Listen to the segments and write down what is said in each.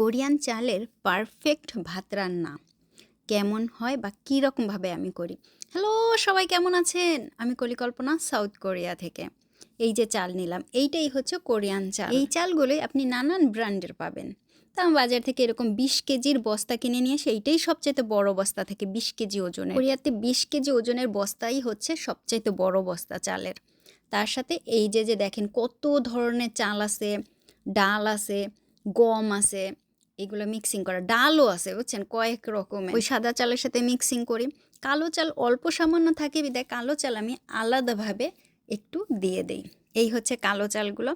Korean চালের perfect ভাত রান্না কেমন হয় বা কী রকমভাবে আমি করি? হ্যালো, সবাই কেমন আছেন? আমি কলিকল্পনা, সাউথ কোরিয়া থেকে। এই যে চাল নিলাম, এইটাই হচ্ছে কোরিয়ান চাল। এই চালগুলোই আপনি নানান ব্র্যান্ডের পাবেন। তা আমি বাজার থেকে এরকম বিশ কেজির বস্তা কিনে নিয়ে সেইটাই সবচাইতে বড় বস্তা থেকে বিশ কেজি ওজনের। কোরিয়াতে বিশ কেজি ওজনের বস্তাই হচ্ছে সবচাইতে বড় বস্তা চালের। তার সাথে এই যে যে দেখেন কত ধরনের চাল আছে, ডাল আছে, গম আছে এগুলো মিক্সিং করা। ডালও আছে, বুঝছেন? কয়েক রকমের। ওই সাদা চালের সাথে মিক্সিং করি। কালো চাল অল্প সামান্য থাকে বিদায় কালো চাল আমি আলাদাভাবে একটু দিয়ে দেই। এই হচ্ছে কালো চালগুলো।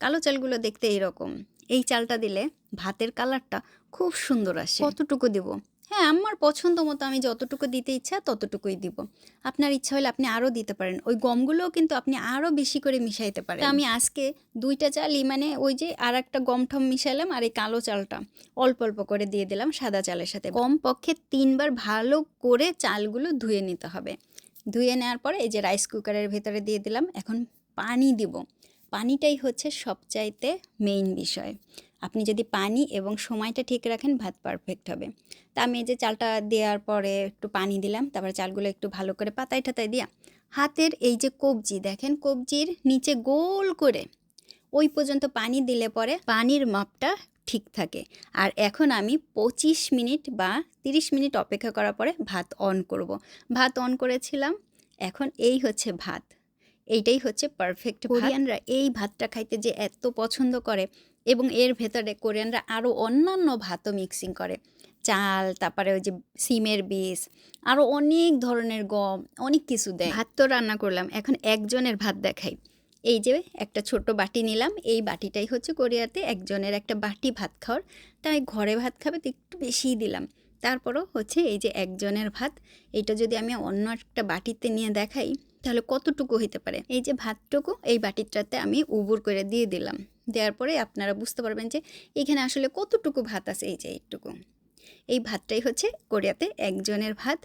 কালো চালগুলো দেখতে এইরকম এই চালটা দিলে ভাতের কালারটা খুব সুন্দর আসে। কতটুকু দিব? হ্যাঁ আমার পছন্দ মতো আমি যতটুকু দিতে ইচ্ছা ততটুকুই দিব। আপনার ইচ্ছা হলে আপনি আরও দিতে পারেন। ওই গমগুলোও কিন্তু আপনি আরও বেশি করে মিশাইতে পারেন। আমি আজকে দুইটা চালই মানে ওই যে আর একটা গম ঠম মিশালাম আর এই কালো চালটা অল্প অল্প করে দিয়ে দিলাম সাদা চালের সাথে। কম পক্ষে তিনবার ভালো করে চালগুলো ধুয়ে নিতে হবে। ধুয়ে নেওয়ার পরে এই যে রাইস কুকারের ভেতরে দিয়ে দিলাম। এখন পানি দিব। পানিটাই হচ্ছে সবচাইতে মেইন বিষয়। আপনি যদি পানি এবং সময়টা ঠিক রাখেন ভাত পারফেক্ট হবে। তা আমি এই যে চালটা দেওয়ার পরে একটু পানি দিলাম তারপরে চালগুলো একটু ভালো করে পাতায় টাতায় দিয়া হাতের এই যে কবজি দেখেন কবজির নিচে গোল করে ওই পর্যন্ত পানি দিলে পরে পানির মাপটা ঠিক থাকে। আর এখন আমি পঁচিশ মিনিট বা তিরিশ মিনিট অপেক্ষা করার পরে ভাত অন করব। ভাত অন করেছিলাম এখন এই হচ্ছে ভাত। এইটাই হচ্ছে পারফেক্ট কোরিয়ানরা এই ভাতটা খাইতে যে এত পছন্দ করে এবং এর ভেতরে কোরিয়ানরা আরও অন্যান্য ভাতও মিক্সিং করে। চাল, তারপরে ওই যে সিমের বীজ আরও অনেক ধরনের গম, অনেক কিছু দেয়। ভাত তো রান্না করলাম, এখন একজনের ভাত দেখাই। এই যে একটা ছোট বাটি নিলাম, এই বাটিটাই হচ্ছে কোরিয়াতে একজনের একটা বাটি ভাত খাওয়ার। তাই ঘরে ভাত খাবে তো একটু বেশিই দিলাম। তারপরও হচ্ছে এই যে একজনের ভাত এটা যদি আমি অন্য একটা বাটিতে নিয়ে দেখাই। তাহলে কতটুকু হইতে পারে? এই যে ভাতটুকু, এই বাটিটাতে আমি উবুর করে দিয়ে দিলাম। দেওয়ার পরে আপনারা বুঝতে পারবেন যে এখানে আসলে কতটুকু ভাত আছে। এই যে এইটুকু। এই ভাতটাই হচ্ছে কোরিয়াতে একজনের ভাত।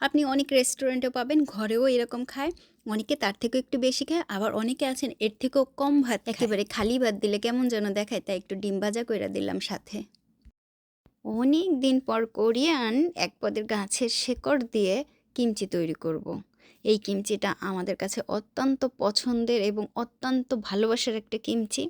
আপনি অনেক রেস্টুরেন্টেও পাবেন, ঘরেও এরকম খায়। অনেকে তার থেকেও একটু বেশি খায়, আবার অনেকে আছেন এর থেকেও কম ভাত একেবারে খালি ভাত দিলে কেমন যেন দেখায়, তাই একটু ডিম ভাজা করে দিলাম সাথে। অনেক দিন পর কোরিয়ান এক পদের গাছের শেকড় দিয়ে কিমচি তৈরি করব। এই কিমচিটা আমাদের কাছে অত্যন্ত পছন্দের এবং অত্যন্ত ভালোবাসার একটা কিমচি।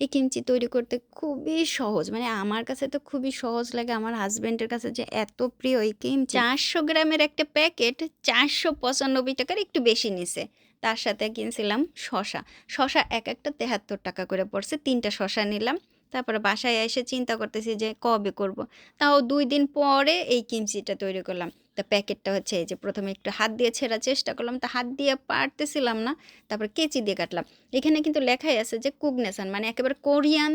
এই কিমচি তৈরি করতে খুবই সহজ মানে আমার কাছে তো খুবই সহজ লাগে। আমার হাজব্যান্ডের কাছে যে এত প্রিয় এই কিমচি। চারশো গ্রামের একটা প্যাকেট চারশো পঁচানব্বই টাকার একটু বেশি নিছে। তার সাথে কিনছিলাম শশা। শশা এক একটা তেহাত্তর টাকা করে পড়ছে। তিনটা শশা নিলাম। তারপরে বাসায় এসে চিন্তা করতেছি যে কবে করব। তাও দুই দিন পরে এই কিমচিটা তৈরি করলাম। তা প্যাকেটটা হচ্ছে এই যে প্রথমে একটু হাত দিয়ে ছেঁড়ার চেষ্টা করলাম, তা হাত দিয়ে পারতেছিলাম না, তারপর কেচি দিয়ে কাটলাম। এখানে কিন্তু লেখাই আছে যে কুগনেসান মানে একেবারে কোরিয়ান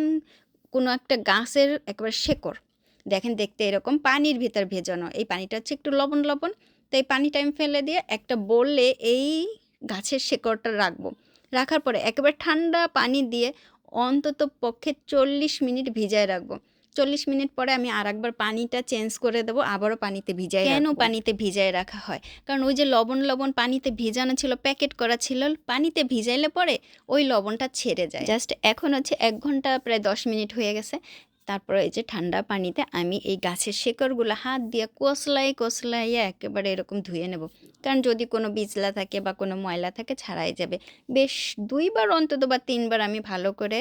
কোনো একটা গাছের একেবারে শেকড়। দেখেন দেখতে এরকম পানির ভিতর ভেজানো, এই পানিটা হচ্ছে একটু লবণ লবণ, তো এই পানিটা আমি ফেলে দিয়ে একটা বললে এই গাছের শেকড়টা রাখব। রাখার পরে একেবারে ঠান্ডা পানি দিয়ে অন্তত পক্ষে চল্লিশ মিনিট ভিজায় রাখব। চল্লিশ মিনিট পরে আমি আর একবার পানিটা চেঞ্জ করে দেবো আবারও পানিতে ভিজাই কেন পানিতে ভিজায় রাখা হয়? কারণ ওই যে লবণ লবণ পানিতে ভিজানো ছিল প্যাকেট করা ছিল পানিতে ভিজাইলে পরে ওই লবণটা ছেড়ে যায়। জাস্ট এখন হচ্ছে এক ঘণ্টা প্রায় দশ মিনিট হয়ে গেছে। তারপরে এই যে ঠান্ডা পানিতে আমি এই গাছের শেকড়গুলো হাত দিয়ে কষলাই কষলাইয়া একেবারে এরকম ধুয়ে নেব। কারণ যদি কোনো বিজলা থাকে বা কোনো ময়লা থাকে ছাড়াই যাবে। বেশ দুইবার অন্তত বা তিনবার আমি ভালো করে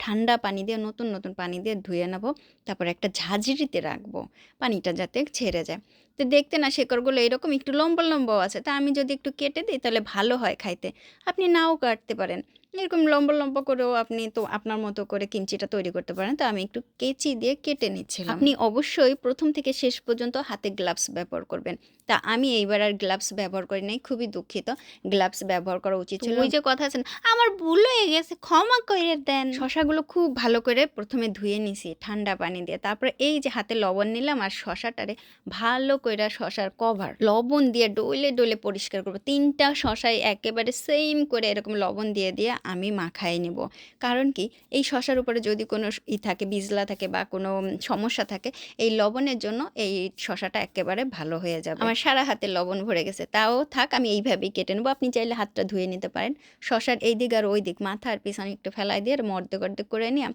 ঠান্ডা পানি দিয়ে, নতুন নতুন পানি দিয়ে ধুয়ে নেব। তারপর একটা ঝাঁঝরিতে রাখব পানিটা যাতে ছেড়ে যায়। তো দেখতে না শেকড়গুলো এরকম একটু লম্বা, লম্বাও আছে। তা আমি যদি একটু কেটে দিই তাহলে ভালো হয় খাইতে। আপনি নাও কাটতে পারেন। এরকম লম্বা লম্বা করেও আপনি তো আপনার মতো করে কিমচিটা তৈরি করতে পারেন। তো আমি একটু কেচি দিয়ে কেটে নিচ্ছিলাম। আপনি অবশ্যই প্রথম থেকে শেষ পর্যন্ত হাতে গ্লাভস ব্যবহার করবেন। তা আমি এইবার আর গ্লাভস ব্যবহার করি নাই খুবই দুঃখিত। গ্লাভস ব্যবহার করা উচিত ছিল। ওই যে কথা আছেন আমার ভুল হয়ে গেছে ক্ষমা করে দেন। শশাগুলো খুব ভালো করে প্রথমে ধুয়ে নিছি ঠান্ডা পানি দিয়ে। তারপরে এই যে হাতে লবণ নিলাম আর শশাটারে ভালো করে শশার কভার লবণ দিয়ে ডলে ডলে পরিষ্কার করব। তিনটা শশায় একেবারে সেম করে এরকম লবণ দিয়ে দিয়ে আমি মাখাই নেব। কারণ কি? এই শশার উপরে যদি কোনো ই থাকে, বিজলা থাকে বা কোনো সমস্যা থাকে, এই লবণের জন্য এই শশাটা একেবারে ভালো হয়ে যাবে। আমার সারা হাতে লবণ ভরে গেছে। তাও থাক, আমি এইভাবেই কেটে নেব। আপনি চাইলে হাতটা ধুয়ে নিতে পারেন। শশার এই দিক আর ওই দিক মাথা আর পিছনে একটু ফেলাই দিয়ে আর মর্দে অর্ধেক করে নিয়ে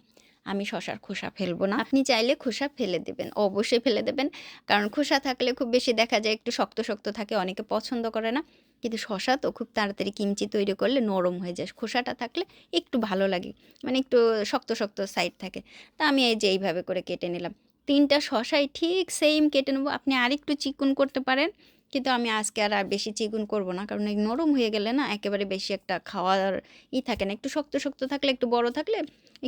আমি শশার খোসা ফেলব না। আপনি চাইলে খোসা ফেলে দেবেন, অবশ্যই ফেলে দেবেন। কারণ খোসা থাকলে খুব বেশি দেখা যায় একটু শক্ত শক্ত থাকে, অনেকে পছন্দ করে না। কিন্তু শশা তো খুব তাড়াতাড়ি কিমচি তৈরি করলে নরম হয়ে যায়। খোসাটা থাকলে একটু ভালো লাগে মানে একটু শক্ত শক্ত সাইড থাকে। তা আমি এই যে এইভাবে করে কেটে নিলাম। তিনটা শশাই ঠিক সেম কেটে নেব। আপনি আরেকটু চিকুন করতে পারেন। কিন্তু আমি আজকে আর আর বেশি চিকুন করব না। কারণ এই নরম হয়ে গেলে না একেবারে বেশি একটা খাওয়ার ই থাকে না। একটু শক্ত শক্ত থাকলে, একটু বড় থাকলে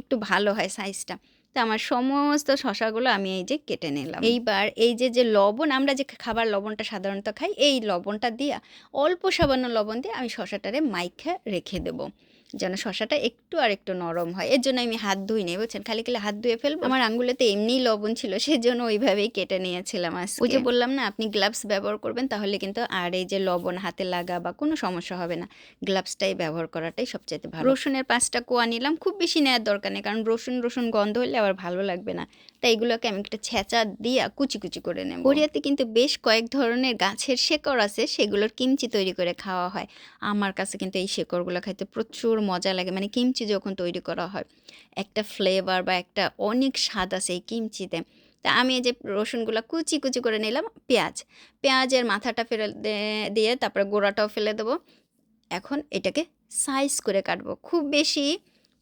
একটু ভালো হয় সাইজটা তো আমার সমস্ত শশাগুলো আমি এই যে কেটে নিলাম। এইবার এই যে যে লবণ, আমরা যে খাবার লবণটা সাধারণত খাই, এই লবণটা দিয়া অল্প সামান্য লবণ দিয়ে আমি শশাটারে মাইখে রেখে দেবো। যেন শশাটা একটু আর একটু নরম হয়। এর জন্য আমি হাত ধুই নেই বুঝছেন? খালি খালি হাত ধুয়ে ফেলব। আমার আঙ্গুলেতে এমনিই লবণ ছিল সেজন্য ওইভাবেই কেটে নিয়েছিলাম আজকে। ওই যে বললাম না আপনি গ্লাভস ব্যবহার করবেন তাহলে কিন্তু আর এই যে লবণ হাতে লাগা বা কোনো সমস্যা হবে না। গ্লাভসটাই ব্যবহার করাটাই সবচেয়ে ভালো। রসুনের পাঁচটা কোয়া নিলাম খুব বেশি নেওয়ার দরকার নেই কারণ রসুন রসুন গন্ধ হলে আবার ভালো লাগবে না। তাই এগুলোকে আমি একটা ছেঁচা দিয়ে কুচি কুচি করে নেব। কোরিয়াতে কিন্তু বেশ কয়েক ধরনের গাছের শেকড় আছে সেগুলোর কিমচি তৈরি করে খাওয়া হয়। আমার কাছে কিন্তু এই শেকড়গুলো খাইতে প্রচুর মজা লাগে। মানে কিমচি যখন তৈরি করা হয়, একটা ফ্লেভার বা একটা অনেক স্বাদ আছে এই কিমচিতে। তা আমি এই যে রসুনগুলো কুচি কুচি করে নিলাম, পেঁয়াজ। পেঁয়াজের মাথাটা ফেলে দিয়ে তারপরে গোড়াটাও ফেলে দেবো। এখন এটাকে সাইজ করে কাটবো। খুব বেশি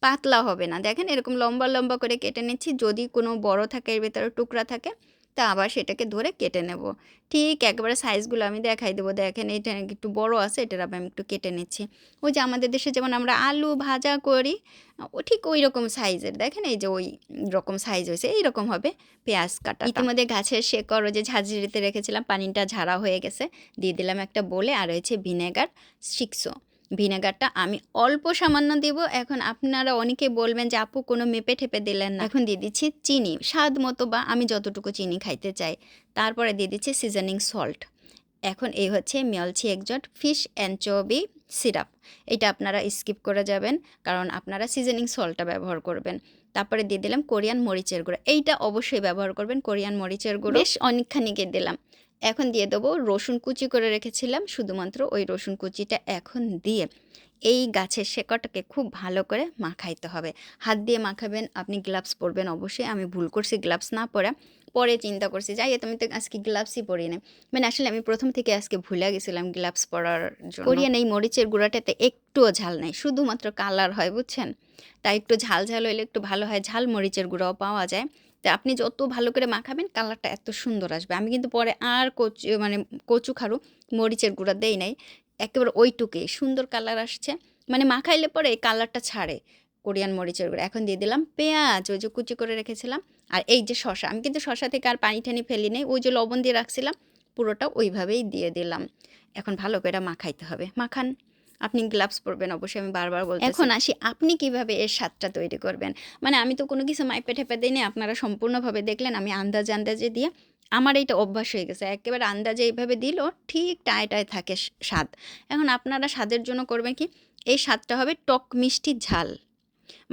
পাতলা হবে না। দেখেন এরকম লম্বা লম্বা করে কেটে নিচ্ছি। যদি কোনো বড় থাকে, এর ভেতরে টুকরা থাকে তা আবার সেটাকে ধরে কেটে নেব। ঠিক একবারে সাইজগুলো আমি দেখাই দেবো। দেখেন এটা একটু বড় আছে, এটার আবার আমি একটু কেটে নিচ্ছি। ওই যে আমাদের দেশে যেমন আমরা আলু ভাজা করি, ও ঠিক ওই রকম সাইজের দেখেন এই যে ওই রকম সাইজ হয়েছে এইরকম হবে পেঁয়াজ কাটা ইতিমধ্যে গাছের শেকড় যে ঝাঁঝরিতে রেখেছিলাম, পানিটা ঝাড়া হয়ে গেছে। দিয়ে দিলাম একটা বলে, আর হয়েছে ভিনেগার সিক্সো ভিনেগারটা আমি অল্প সামান্য দিব। এখন আপনারা অনেকে বলবেন যে, আপু, কোনো মেপে ঠেপে দিলেন না। এখন দিয়ে দিচ্ছি চিনি। স্বাদ মতো বা আমি যতটুকু চিনি খাইতে চাই। তারপরে দিয়ে দিচ্ছি সিজনিং সল্ট। এখন এই হচ্ছে মিয়ালছি একজট ফিশ অ্যানচোবি সিরাপ। এটা আপনারা স্কিপ করে যাবেন, কারণ আপনারা সিজনিং সল্টটা ব্যবহার করবেন। তারপরে দিয়ে দিলাম কোরিয়ান মরিচের গুঁড়ো। এইটা অবশ্যই ব্যবহার করবেন কোরিয়ান মরিচের গুঁড়ো। বেশ অনেকখানিকে দিলাম। এখন দিয়ে দেবো রসুন কুচি করে রেখেছিলাম, শুধুমাত্র ওই রসুন কুচিটা এখন দিয়ে এই গাছের শেকড়টাকে খুব ভালো করে মাখাইতে হবে। হাত দিয়ে মাখাবেন, আপনি গ্লাভস পরবেন অবশ্যই, আমি ভুল করছি গ্লাভস না পরা। পরে চিন্তা করছি, যাই আমি তো আজকে গ্লাভসই পরি না মানে আসলে আমি প্রথম থেকে আজকে ভুলে গেছিলাম গ্লাভস পরার জন্য। কোরিয়ান এই মরিচের গুঁড়াটাতে একটুও ঝাল নেই, শুধুমাত্র কালার হয়, বুঝছেন? তাই একটু ঝাল ঝাল হইলে একটু ভালো হয়, ঝাল মরিচের গুঁড়াও পাওয়া যায়। তো আপনি যত ভালো করে মাখাবেন কালারটা এত সুন্দর আসবে। আমি কিন্তু পরে আর কচু মানে কচু খারু, মরিচের গুঁড়া দেই নাই। একেবারে ওইটুকুই, সুন্দর কালার আসছে। মানে মাখাইলে পরে এই কালারটা ছাড়ে কোরিয়ান মরিচের গুঁড়ো। এখন দিয়ে দিলাম পেঁয়াজ, ওই যে কুচি করে রেখেছিলাম। আর এই যে শশা আমি কিন্তু শশা থেকে আর পানি টানি ফেলি নেই। ওই যে লবণ দিয়ে রাখছিলাম, পুরোটা ওইভাবেই দিয়ে দিলাম। এখন ভালো করে মাখাইতে হবে। মাখান। আপনি গ্লাভস পরবেন, অবশ্যই আমি বারবার বলছি এখন আসি, আপনি কীভাবে এর স্বাদটা তৈরি করবেন? মানে আমি তো কোনো কিছু মাইপে ঠেপে দিইনি, আপনারা সম্পূর্ণভাবে দেখলেন, আমি আন্দাজ আন্দাজে দিয়ে আমার এইটা অভ্যাস হয়ে গেছে। একেবারে আন্দাজে এইভাবে দিল, ঠিক টায় টায় থাকে স্বাদ। এখন আপনারা স্বাদের জন্য করবেন কি, এই স্বাদটা হবে টক মিষ্টি ঝাল।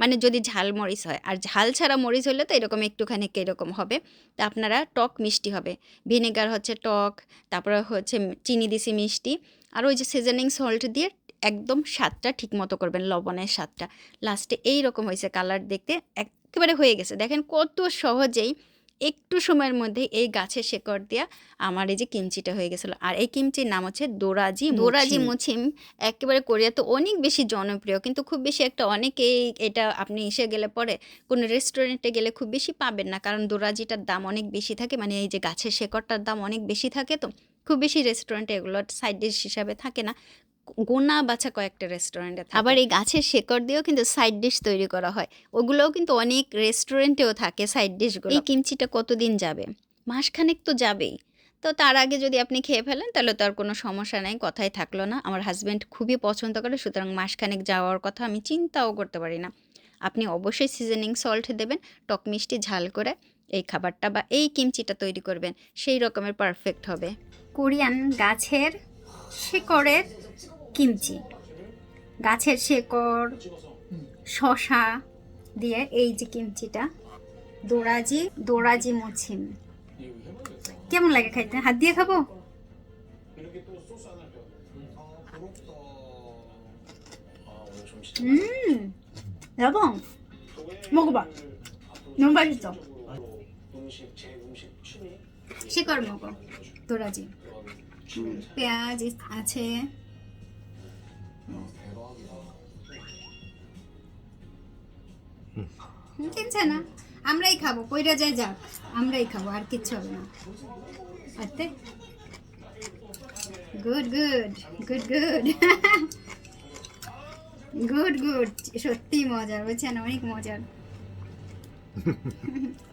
মানে যদি ঝাল মরিচ হয়, আর ঝাল ছাড়া মরিচ হলে তো এরকম একটুখানি এরকম হবে, তা আপনারা টক মিষ্টি হবে। ভিনেগার হচ্ছে টক, তারপরে হচ্ছে চিনি দিছি মিষ্টি, আর ওই যে সিজনিং সল্ট দিয়ে একদম স্বাদটা ঠিক মতো করবেন লবণের স্বাদটা। লাস্টে এই রকম হয়েছে কালার দেখতে একেবারে হয়ে গেছে। দেখেন কত সহজেই একটু সময়ের মধ্যে এই গাছের শেকড় দিয়া আমার এই যে কিমচিটা হয়ে গেছিল। আর এই কিমচির নাম হচ্ছে দোরাজি দোরাজি মুছিম একেবারে কোরিয়া তো অনেক বেশি জনপ্রিয় কিন্তু খুব বেশি একটা অনেকেই এটা আপনি এসে গেলে পরে কোনো রেস্টুরেন্টে গেলে খুব বেশি পাবেন না কারণ দোরাজিটার দাম অনেক বেশি থাকে মানে এই যে গাছের শেকড়টার দাম অনেক বেশি থাকে তো। খুব বেশি রেস্টুরেন্টে এগুলো সাইড ডিশ হিসাবে থাকে না। গোনা বাছা কয়েকটা রেস্টুরেন্টে আবার এই গাছের শেকড় দিয়েও কিন্তু সাইড ডিশ তৈরি করা হয়। ওগুলোও কিন্তু অনেক রেস্টুরেন্টেও থাকে সাইড ডিশগুলো এই কিমচিটা কতদিন যাবে? মাসখানেক তো যাবেই। তো তার আগে যদি আপনি খেয়ে ফেলেন তাহলে তো আর কোনো সমস্যা নাই কথাই থাকল না। আমার হাজব্যান্ড খুবই পছন্দ করে সুতরাং মাসখানেক যাওয়ার কথা আমি চিন্তাও করতে পারি না। আপনি অবশ্যই সিজনিং সল্ট দেবেন টক মিষ্টি ঝাল করে এই খাবারটা বা এই কিমচিটা তৈরি করবেন। সেই রকমের পারফেক্ট হবে। কোরিয়ান গাছের শেকড়ের কিমচি গাছের শেকড় শশা দিয়ে এই যে কিমচিটা দোরাজি দোরাজি মুছিম কেমন লাগে খাইতে হাত দিয়ে খাবো 음, 여봉 먹어봐. 너무 맛있어. শিকড় মগো তোরাজি হুম, পেঁয়াজ আছে। কিনছে না? আমরাই খাব কইরা যায় যাক আমরাই খাব আর কিচ্ছু হবে না। আতে good good good good. Good good সত্যি মজার বুঝছেন? অনেক মজার।